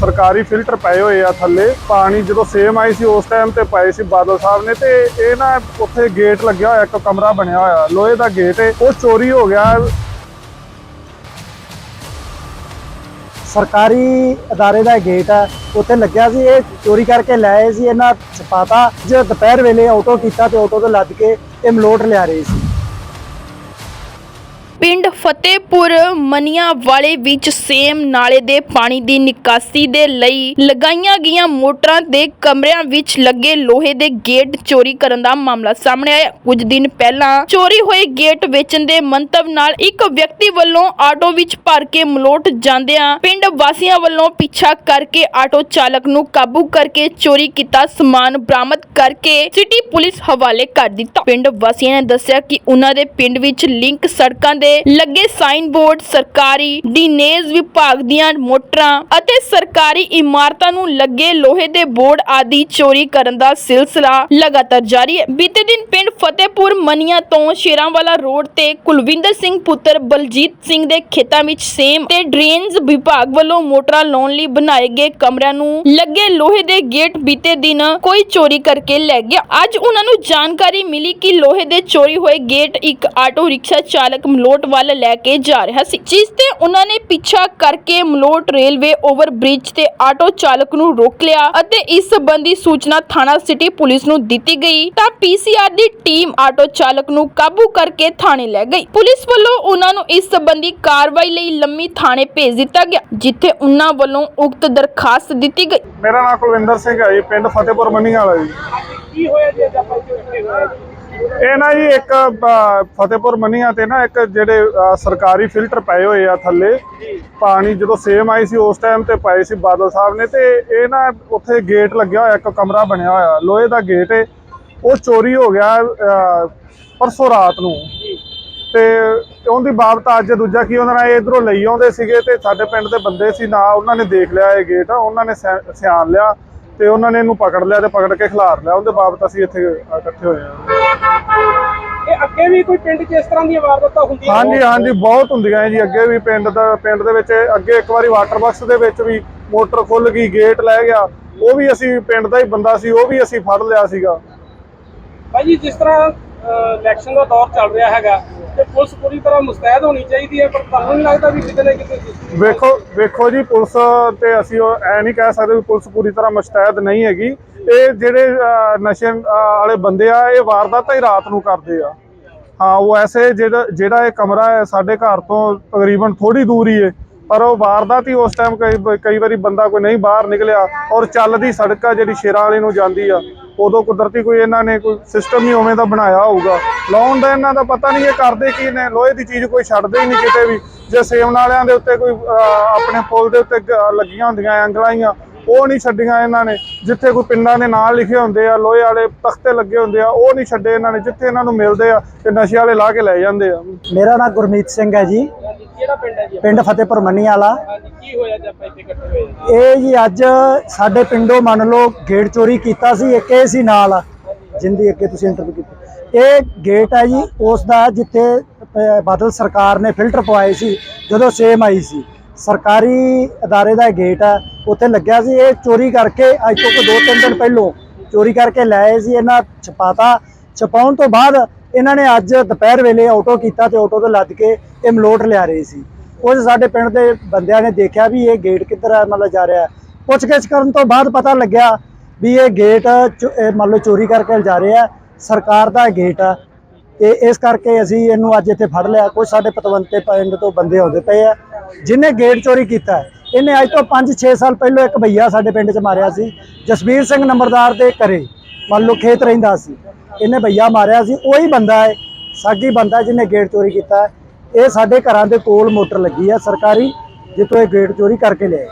ਸਰਕਾਰੀ ਫਿਲਟਰ ਪਏ ਹੋਏ ਆ ਥੱਲੇ। ਪਾਣੀ ਜਦੋਂ ਸੇਮ ਆਈ ਸੀ, ਉਸ ਟਾਈਮ ਤੇ ਪਾਏ ਸੀ ਬਾਦਲ ਸਾਹਿਬ ਨੇ। ਤੇ ਇਹ ਨਾ ਉੱਥੇ ਗੇਟ ਲੱਗਿਆ ਹੋਇਆ, ਇੱਕ ਕਮਰਾ ਬਣਿਆ ਹੋਇਆ, ਲੋਹੇ ਦਾ ਗੇਟ ਹੈ ਉਹ ਚੋਰੀ ਹੋ ਗਿਆ। ਸਰਕਾਰੀ ਅਦਾਰੇ ਦਾ ਗੇਟ ਹੈ ਉੱਥੇ ਲੱਗਿਆ ਸੀ, ਇਹ ਚੋਰੀ ਕਰਕੇ ਲੈ ਸੀ, ਇਹਨਾਂ ਛਪਾਤਾ। ਜੇ ਦੁਪਹਿਰ ਵੇਲੇ ਆਟੋ ਕੀਤਾ ਤੇ ਆਟੋ ਤੋਂ ਲੱਦ ਕੇ ਇਹ ਮਲੋਟ ਲਿਆ ਰਹੇ ਸੀ। ਪਿੰਡ ਫਤਿਹਪੁਰ ਮਨੀਆਂ ਵਾਲੇ ਵਿੱਚ ਸੇਮ ਨਾਲੇ ਦੇ ਪਾਣੀ ਦੀ ਨਿਕਾਸੀ ਦੇ ਲਈ ਲਗਾਈਆਂ ਗਈਆਂ ਮੋਟਰਾਂ ਦੇ ਕਮਰਿਆਂ ਵਿੱਚ ਲੱਗੇ ਲੋਹੇ ਦੇ ਗੇਟ ਚੋਰੀ ਕਰਨ ਦਾ ਮਾਮਲਾ ਸਾਹਮਣੇ ਆਇਆ। ਕੁਝ ਦਿਨ ਪਹਿਲਾਂ ਚੋਰੀ ਹੋਏ ਗੇਟ ਵੇਚਣ ਦੇ ਮੰਤਵ ਨਾਲ ਇੱਕ ਵਿਅਕਤੀ ਵੱਲੋਂ ਆਟੋ ਵਿੱਚ ਭਰ ਕੇ ਮਲੋਟ ਜਾਂਦਿਆਂ ਪਿੰਡ ਵਾਸੀਆਂ ਵੱਲੋਂ ਪਿੱਛਾ ਕਰਕੇ ਆਟੋ ਚਾਲਕ ਨੂੰ ਕਾਬੂ ਕਰਕੇ ਚੋਰੀ ਕੀਤਾ ਸਮਾਨ ਬਰਾਮਦ ਕਰਕੇ ਸਿਟੀ ਪੁਲਿਸ ਹਵਾਲੇ ਕਰ ਦਿੱਤਾ। ਪਿੰਡ ਵਾਸੀਆਂ ਨੇ ਦੱਸਿਆ ਕਿ ਉਹਨਾਂ ਦੇ ਪਿੰਡ ਵਿੱਚ ਲਿੰਕ ਸੜਕਾਂ ਦੇ ਲੱਗੇ ਸਾਈਨ ਬੋਰਡ ਸਰਕਾਰੀ ਡਿਨੇਜ ਵਿਭਾਗ ਦੀਆਂ ਮੋਟਰਾਂ ਅਤੇ ਸਰਕਾਰੀ ਇਮਾਰਤਾਂ ਨੂੰ ਲੱਗੇ ਲੋਹੇ ਦੇ ਬੋਰਡ ਆਦਿ ਚੋਰੀ ਕਰਨ ਦਾ ਸਿਲਸਿਲਾ ਲਗਾਤਾਰ ਜਾਰੀ ਹੈ। ਬੀਤੇ ਦਿਨ ਪਿੰਡ ਫਤਿਹਪੁਰ ਮਨੀਆ ਤੋਂ ਸ਼ੇਰਾਂਵਾਲਾ ਰੋਡ ਤੇ ਕੁਲਵਿੰਦਰ ਸਿੰਘ ਪੁੱਤਰ ਬਲਜੀਤ ਸਿੰਘ ਦੇ ਖੇਤਾਂ ਵਿੱਚ ਸੇਮ ਤੇ ਡਰੇਨਜ਼ ਵਿਭਾਗ ਵੱਲੋਂ ਮੋਟਰਾਂ ਲਾਉਣ ਲਈ ਬਣਾਏ ਗਏ ਕਮਰਿਆਂ ਨੂੰ ਲੱਗੇ ਲੋਹੇ ਦੇ ਗੇਟ ਬੀਤੇ ਦਿਨ ਕੋਈ ਚੋਰੀ ਕਰਕੇ ਲੈ ਗਿਆ। ਅੱਜ ਉਹਨਾਂ ਨੂੰ ਜਾਣਕਾਰੀ ਮਿਲੀ ਕਿ ਲੋਹੇ ਦੇ ਚੋਰੀ ਹੋਏ ਗੇਟ ਇੱਕ ਆਟੋ ਰਿਕਸ਼ਾ ਚਾਲਕ ਮਲੋਟ ਵੱਲ ਲੈ ਕੇ ਜਾ ਰਿਹਾ ਸੀ ਜਿਸ ਤੇ ਉਹਨਾਂ ਨੇ ਪਿੱਛਾ ਕਰਕੇ ਮਲੋਟ ਰੇਲਵੇ ਓਵਰ ਬ੍ਰਿਜ ਤੇ ਆਟੋ ਚਾਲਕ ਨੂੰ ਰੋਕ ਲਿਆ ਅਤੇ ਇਸ ਸੰਬੰਧੀ ਸੂਚਨਾ ਥਾਣਾ ਸਿਟੀ ਪੁਲਿਸ ਨੂੰ ਦਿੱਤੀ ਗਈ। ਤਾਂ ਪੀਸੀਆਰ ਦੀ ਟੀਮ ਆਟੋ ਚਾਲਕ ਨੂੰ ਕਾਬੂ ਕਰਕੇ ਥਾਣੇ ਲੈ ਗਈ। ਪੁਲਿਸ ਵੱਲੋਂ ਉਹਨਾਂ ਨੂੰ ਇਸ ਸੰਬੰਧੀ ਕਾਰਵਾਈ ਲਈ ਲੰਮੀ ਥਾਣੇ ਭੇਜ ਦਿੱਤਾ ਗਿਆ ਜਿੱਥੇ ਉਹਨਾਂ ਵੱਲੋਂ ਉਕਤ ਦਰਖਾਸਤ ਦਿੱਤੀ ਗਈ। ਮੇਰਾ ਨਾਮ ਕੁਲਵਿੰਦਰ ਸਿੰਘ ਹੈ ਜੀ ਪਿੰਡ ਫਤਿਹਪੁਰ ਮੰਨੀ ਵਾਲਾ ਜੀ। ਕੀ ਹੋਇਆ ਜੀ? ਅੱਜ ਆਪਾਂ ਇੱਥੇ ਹੋਏ ਜੀ? ਇਹ ਨਾ ਜੀ ਇੱਕ ਫਤਿਹਪੁਰ ਮੰਨੀਆਂ ਤੇ ਨਾ ਇੱਕ ਜਿਹੜੇ ਸਰਕਾਰੀ ਫਿਲਟਰ ਪਏ ਹੋਏ ਆ ਥੱਲੇ। ਪਾਣੀ ਜਦੋਂ ਸੇਮ ਆਈ ਸੀ ਉਸ ਟਾਈਮ ਤੇ ਪਏ ਸੀ ਬਾਦਲ ਸਾਹਿਬ ਨੇ ਤੇ ਇਹ ਨਾ ਉੱਥੇ ਗੇਟ ਲੱਗਿਆ ਹੋਇਆ, ਇੱਕ ਕਮਰਾ ਬਣਿਆ ਹੋਇਆ। ਲੋਹੇ ਦਾ ਗੇਟ ਹੈ ਉਹ ਚੋਰੀ ਹੋ ਗਿਆ ਪਰਸੋਂ ਰਾਤ ਨੂੰ। ਤੇ ਉਹਦੀ ਬਾਬਤ ਅੱਜ ਦੂਜਾ ਕੀ ਉਹਨਾਂ ਨੇ ਇਧਰੋਂ ਲਈ ਆਉਂਦੇ ਸੀਗੇ ਤੇ ਸਾਡੇ ਪਿੰਡ ਦੇ ਬੰਦੇ ਸੀ ਨਾ, ਉਹਨਾਂ ਨੇ ਦੇਖ ਲਿਆ ਇਹ ਗੇਟ, ਉਹਨਾਂ ਨੇ ਸਿਆ- ਸਿਆਣ ਲਿਆ। ਤੇ ਉਹਨਾਂ ਨੇ ਇਹਨੂੰ ਪਕੜ ਲਿਆ ਤੇ ਪਕੜ ਕੇ ਖਿਲਾਰ ਲਿਆ। ਉਹਦੇ ਬਾਬਤ ਅਸੀਂ ਇੱਥੇ ਇਕੱਠੇ ਹੋਏ ਹਾਂ। ਇਹ ਅੱਗੇ ਵੀ ਕੋਈ ਪਿੰਡ 'ਚ ਇਸ ਤਰ੍ਹਾਂ ਦੀਆਂ ਵਾਰਦਾਤਾਂ ਹੁੰਦੀਆਂ ਹਾਂਜੀ ਹਾਂਜੀ ਬਹੁਤ ਹੁੰਦੀਆਂ ਜੀ। ਅੱਗੇ ਵੀ ਪਿੰਡ ਦਾ ਪਿੰਡ ਦੇ ਵਿੱਚ ਅੱਗੇ ਇੱਕ ਵਾਰੀ ਵਾਟਰ ਬਾਕਸ ਦੇ ਵਿੱਚ ਵੀ ਮੋਟਰ ਖੁੱਲ ਗਈ ਗੇਟ ਲੈ ਗਿਆ। ਉਹ ਵੀ ਅਸੀਂ ਪਿੰਡ ਦਾ ਹੀ ਬੰਦਾ ਸੀ ਉਹ ਵੀ ਅਸੀਂ ਫੜ ਲਿਆ ਸੀਗਾ। ਭਾਈ ਜੀ ਜਿਸ ਤਰ੍ਹਾਂ ਇਲੈਕਸ਼ਨ ਦਾ ਦੌਰ ਚੱਲ ਰਿਹਾ ਹੈਗਾ ਤੇ ਪੁਲਿਸ ਪੂਰੀ ਤਰ੍ਹਾਂ ਮੁਸਤੈਦ ਹੋਣੀ ਚਾਹੀਦੀ ਹੈ, ਪਰ ਤੁਹਾਨੂੰ ਨਹੀਂ ਲੱਗਦਾ ਵੀ ਕਿਤੇ ਨਾ ਕਿਤੇ ਵੇਖੋ ਵੇਖੋ ਜੀ, ਪੁਲਿਸ ਤੇ ਅਸੀਂ ਐ ਨਹੀਂ ਕਹਿ ਸਕਦੇ ਵੀ ਪੁਲਿਸ ਪੂਰੀ ਤਰ੍ਹਾਂ ਮੁਸ਼ਤੈਦ ਨਹੀਂ ਹੈਗੀ। ਇਹ ਜਿਹੜੇ ਨਸ਼ੇ ਵਾਲੇ ਬੰਦੇ ਆ, ਇਹ ਵਾਰਦਾਤਾਂ ਹੀ ਰਾਤ ਨੂੰ ਕਰਦੇ ਆ। ਹਾਂ, ਉਹ ਐਸੇ ਜਿਹੜਾ ਜਿਹੜਾ ਇਹ ਕਮਰਾ ਹੈ, ਸਾਡੇ ਘਰ ਤੋਂ ਤਕਰੀਬਨ ਥੋੜੀ ਦੂਰ ਹੀ ਹੈ। ਪਰ ਉਹ ਵਾਰਦਾਤ ਹੀ ਉਸ ਟਾਈਮ ਕਈ ਕਈ ਵਾਰੀ ਬੰਦਾ ਕੋਈ ਨਹੀਂ ਬਾਹਰ ਨਿਕਲਿਆ ਔਰ ਚੱਲਦੀ ਸੜਕ ਆ ਜਿਹੜੀ ਸ਼ੇਰਾਂ ਵਾਲੇ ਨੂੰ ਜਾਂਦੀ ਆ। ਉਦੋਂ ਕੁਦਰਤੀ ਕੋਈ ਇਹਨਾਂ ਨੇ ਕੋਈ ਸਿਸਟਮ ਹੀ ਉਵੇਂ ਦਾ ਬਣਾਇਆ ਹੋਊਗਾ। ਲਾਉਣ ਦਾ ਇਹਨਾਂ ਦਾ ਪਤਾ ਨਹੀਂ ਇਹ ਕਰਦੇ ਕੀ ਨੇ ਲੋਹੇ ਦੀ ਚੀਜ਼ ਕੋਈ ਛੱਡਦੇ ਹੀ ਨਹੀਂ ਕਿਤੇ ਵੀ। ਜੇ ਸੇਵਨ ਵਾਲਿਆਂ ਦੇ ਉੱਤੇ ਕੋਈ ਆਪਣੇ ਪੁਲ ਦੇ ਉੱਤੇ ਲੱਗੀਆਂ ਹੁੰਦੀਆਂ ਐਂਗਲਾਈਆਂ ਉਹ ਨਹੀਂ ਛੱਡੀਆਂ ਇਹਨਾਂ ਨੇ। ਜਿੱਥੇ ਕੋਈ ਪਿੰਡਾਂ ਦੇ ਨਾਂ ਲਿਖੇ ਹੁੰਦੇ ਆ ਲੋਹੇ ਵਾਲੇ ਤਖਤੇ ਲੱਗੇ ਹੁੰਦੇ ਆ ਉਹ ਨਹੀਂ ਛੱਡੇ ਇਹਨਾਂ ਨੇ। ਜਿੱਥੇ ਇਹਨਾਂ ਨੂੰ ਮਿਲਦੇ ਆ ਤੇ ਨਸ਼ੇ ਵਾਲੇ ਲਾ ਕੇ ਲੈ ਜਾਂਦੇ ਆ। ਮੇਰਾ ਨਾਮ ਗੁਰਮੀਤ ਸਿੰਘ ਹੈ ਜੀ। ਕਿਹੜਾ ਪਿੰਡ ਹੈ ਜੀ? ਪਿੰਡ ਫਤਿਹਪੁਰ ਮੰਨੀ ਵਾਲਾ ਕੀ ਹੋਇਆ ਜੇ ਆਪਾਂ ਇੱਥੇ ਇਕੱਠੇ ਹੋਏ? ਜੀ? ਇਹ ਜੀ ਅੱਜ ਸਾਡੇ ਪਿੰਡੋਂ ਮੰਨ ਲਓ ਗੇਟ ਚੋਰੀ ਕੀਤਾ ਸੀ ਇੱਕ ਇਹ ਸੀ ਨਾਲ ਜਿੰਦੀ ਅੱਗੇ ਤੁਸੀਂ ਇੰਟਰਵਿਊ ਕੀਤੀ। ਇਹ ਗੇਟ ਹੈ ਜੀ ਉਸ ਦਾ ਜਿੱਥੇ ਅਹ, ਬਾਦਲ ਸਰਕਾਰ ਨੇ ਫਿਲਟਰ ਪਵਾਏ ਸੀ ਜਦੋਂ ਸੇਮ ਆਈ ਸੀ। ਸਰਕਾਰੀ ਅਦਾਰੇ ਦਾ ਇਹ ਗੇਟ ਹੈ ਉੱਥੇ ਲੱਗਿਆ ਸੀ ਇਹ ਚੋਰੀ ਕਰਕੇ ਅੱਜ ਤੋਂ ਕੋਈ ਦੋ ਤਿੰਨ ਦਿਨ ਪਹਿਲੋਂ ਚੋਰੀ ਕਰਕੇ ਲੈ ਆਏ ਸੀ ਇਹਨਾਂ ਛਪਾਤਾ। ਛਪਾਉਣ ਤੋਂ ਬਾਅਦ ਇਹਨਾਂ ਨੇ ਅੱਜ ਦੁਪਹਿਰ ਵੇਲੇ ਆਟੋ ਕੀਤਾ ਤੇ ਆਟੋ ਤੋਂ ਲੱਦ ਕੇ ਇਹ ਮਲੋਟ ਲਿਆ ਰਹੇ ਸੀ। ਕੁਝ ਸਾਡੇ ਪਿੰਡ ਦੇ ਬੰਦਿਆਂ ਨੇ ਦੇਖਿਆ ਵੀ ਇਹ ਗੇਟ ਕਿੱਧਰ ਹੈ ਮਤਲਬ ਜਾ ਰਿਹਾ। ਪੁੱਛਗਿੱਛ ਕਰਨ ਤੋਂ ਬਾਅਦ ਪਤਾ ਲੱਗਿਆ ਵੀ ਇਹ ਗੇਟ ਚੋ- ਮੰਨ ਲਓ ਚੋਰੀ ਕਰਕੇ ਜਾ ਰਿਹਾ ਸਰਕਾਰ ਦਾ ਗੇਟ ਆ। ਤੇ ਇਸ ਕਰਕੇ ਅਸੀਂ ਇਹਨੂੰ ਅੱਜ ਇੱਥੇ ਫੜ ਲਿਆ। ਕੁਝ ਸਾਡੇ ਪਤਵੰਤੇ ਪਿੰਡ ਤੋਂ ਬੰਦੇ ਆਉਂਦੇ ਪਏ ਆ ਜਿਹਨੇ ਗੇਟ ਚੋਰੀ ਕੀਤਾ। ਇਹਨੇ ਅੱਜ ਤੋਂ 5-6 ਸਾਲ ਪਹਿਲਾਂ ਇੱਕ ਭਈਆ ਸਾਡੇ ਪਿੰਡ 'ਚ ਮਾਰਿਆ ਸੀ। ਜਸਵੀਰ ਸਿੰਘ ਨੰਬਰਦਾਰ ਦੇ ਘਰੇ, ਮੰਨ ਲਓ ਖੇਤ ਰਹਿੰਦਾ ਸੀ। ਇਹਨੇ ਭਈਆ ਮਾਰਿਆ ਸੀ। ਉਹੀ ਬੰਦਾ ਹੈ, ਸਾਗੀ ਬੰਦਾ ਜਿਹਨੇ ਗੇਟ ਚੋਰੀ ਕੀਤਾ। ਇਹ ਸਾਡੇ ਘਰਾਂ ਦੇ ਕੋਲ ਮੋਟਰ ਲੱਗੀ ਹੈ ਸਰਕਾਰੀ, ਜਿੱਥੋਂ ਇਹ ਗੇਟ ਚੋਰੀ ਕਰਕੇ ਲਿਆਏ।